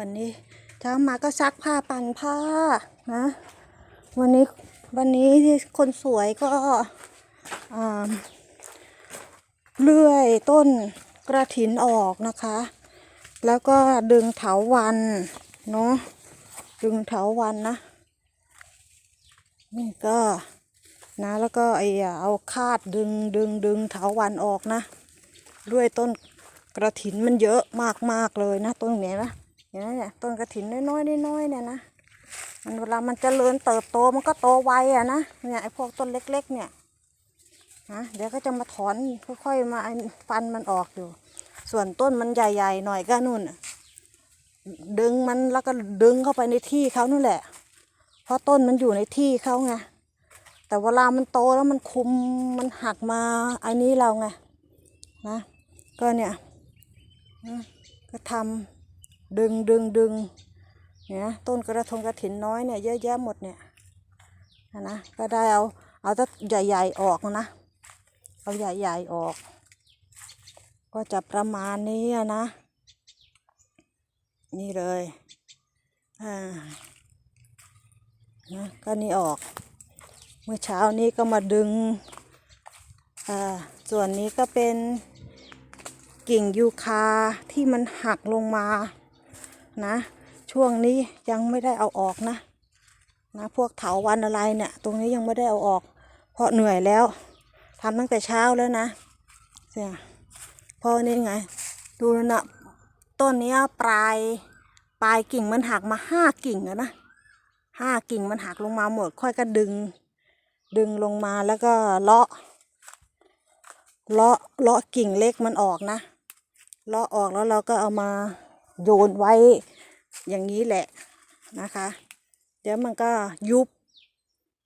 วันนี้เช้ามาก็ซักผ้าปั่นผ้านะวันนี้วันนี้ที่คนสวยก็เลื่อยต้นกระถินออกนะคะ แล้วก็ดึงเถาวันเนาะดึงเถาวันนะ นี่ก็นะแล้วก็ไอ้เอาคาดดึงดึงดึงเถาวันออกนะ ด้วยต้นกระถินมันเยอะมากมากๆเลยนะต้นนี้นะ เห็นไหมเนี่ยต้นกระถินน้อยๆน้อยๆเนี่ยนะมันเวลามันจเจริญเติบโตมันก็โตไวอะนะเนี่ยไอ้พวกต้นเล็ก ๆ เนี่ยนะเดี๋ยวก็จะมาถอนค่อยๆมาฟันมันออกอยู่ ส่วนต้นมันใหญ่ ๆ หน่อยก็นู่นดึงมันแล้วก็ดึงเข้าไปในที่เขานู่นแหละ เพราะต้นมันอยู่ในที่เขาไงแต่เวลามันโตแล้วมันคุมมันหักมาไอ้นี้เราไงนะก็เนี่ยก็ทำ ดึงดึงดึงเนี่ยนะต้นกระทงกระถินน้อยเนี่ยเยอะแยะหมดเนี่ยนะก็ได้เอาเอาแต่ใหญ่ๆออกนะเอาใหญ่ๆออก ก็จะประมาณนี้นะ นี่เลยอ่านะก็นี่ออก เมื่อเช้านี้ก็มาดึงอ่าส่วนนี้ก็เป็นกิ่งยูคาที่มันหักลงมา นะ ช่วงนี้ยังไม่ได้เอาออกนะ นะพวกเถาวันอะไรเนี่ย ตรงนี้ยังไม่ได้เอาออก เพราะเหนื่อยแล้วทำตั้งแต่เช้าแล้วนะเนี่ยพราะนี่ไง ดูนะต้นนี้ปลายปลายกิ่งมันหักมาห้ากิ่งอะนะห้ากิ่งมันหักลงมาหมด ค่อยก็ดึง ดึงลงมาแล้วก็เลาะเลาะเลาะกิ่งเล็กมันออกนะเลาะออกแล้วเราก็เอามา โยนไว้อย่างนี้แหละนะคะ เดี๋ยวมันก็ยุบ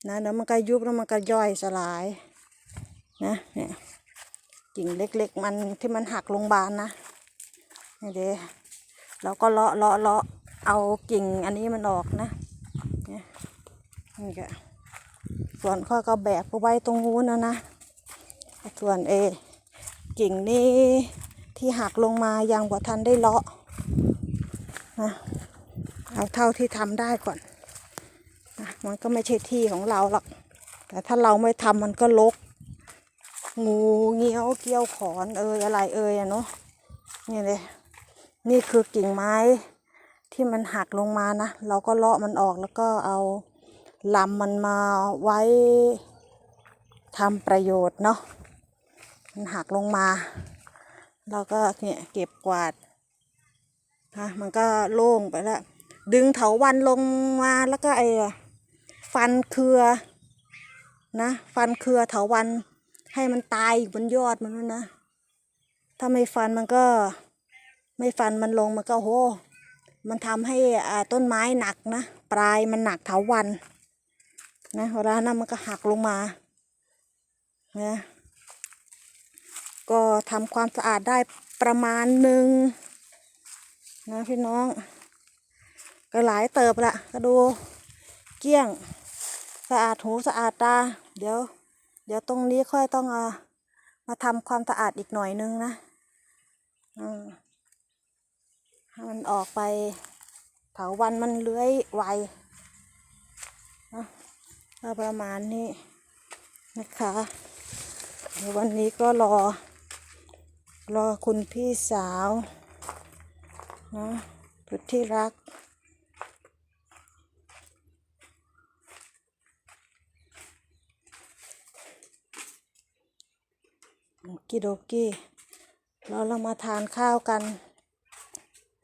นะเดี๋ยวมันก็ยุบแล้วมันก็ย่อยสลายนะเนี่ยกิ่งเล็กๆมันที่มันหักลงบานนะนี่เดี๋ยวเราก็เลาะเลาะเลาะเอากิ่งอันนี้มันออกนะเนี่ยนี่ก็ส่วนข้อก็แบกไว้ตรงนู้นนะนะ ส่วนเอกิ่งนี้ที่หักลงมายังบ่ทันได้เลาะ นะเอาเท่าที่ทำได้ก่อนนะมันก็ไม่ใช่ที่ของเราหรอก แต่ถ้าเราไม่ทำมันก็ลก งูเงี้ยวเกี้ยวขอนเอยอะไรเอยอะเนาะนี่เลยนี่คือกิ่งไม้ที่มันหักลงมานะ เราก็เลาะมันออกแล้วก็เอาลำมันมาไว้ทำประโยชน์เนาะมันหักลงมาเราก็เนี่ยเก็บกวาด ฮะมันก็โล่งไปแล้วดึงเถาวันลงมาแล้วก็ไอ้ฟันเครือนะฟันเครือเถาวันให้มันตายอยู่บนยอดมันนะ ถ้าไม่ฟันมันก็ไม่ฟันมันลงมันก็โห มันทำให้อ่าต้นไม้หนักนะ ปลายมันหนักเถาวันนะเวลานั้นมันก็หักลงมานะก็ทำความสะอาดได้ประมาณหนึ่ง นะพี่น้อง ก็หลายเติบละก็ดูเกลี้ยง สะอาดหูสะอาดตา เดี๋ยว เดี๋ยวตรงนี้ค่อยต้องเอามาทำความสะอาดอีกหน่อยนึงนะอืมให้มันออกไปเถาวันมันเลื้อยไวนะก็ประมาณนี้นะคะเดี๋ยววันนี้ก็รอ รอคุณพี่สาว นะสุดที่รัก โอกิโดกี้เราเรามาทานข้าวกัน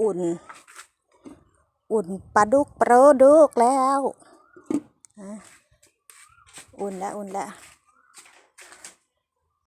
อุ่น อุ่นปลาดุกโปรดุกแล้ว อุ่นแล้ว อุ่นแล้ว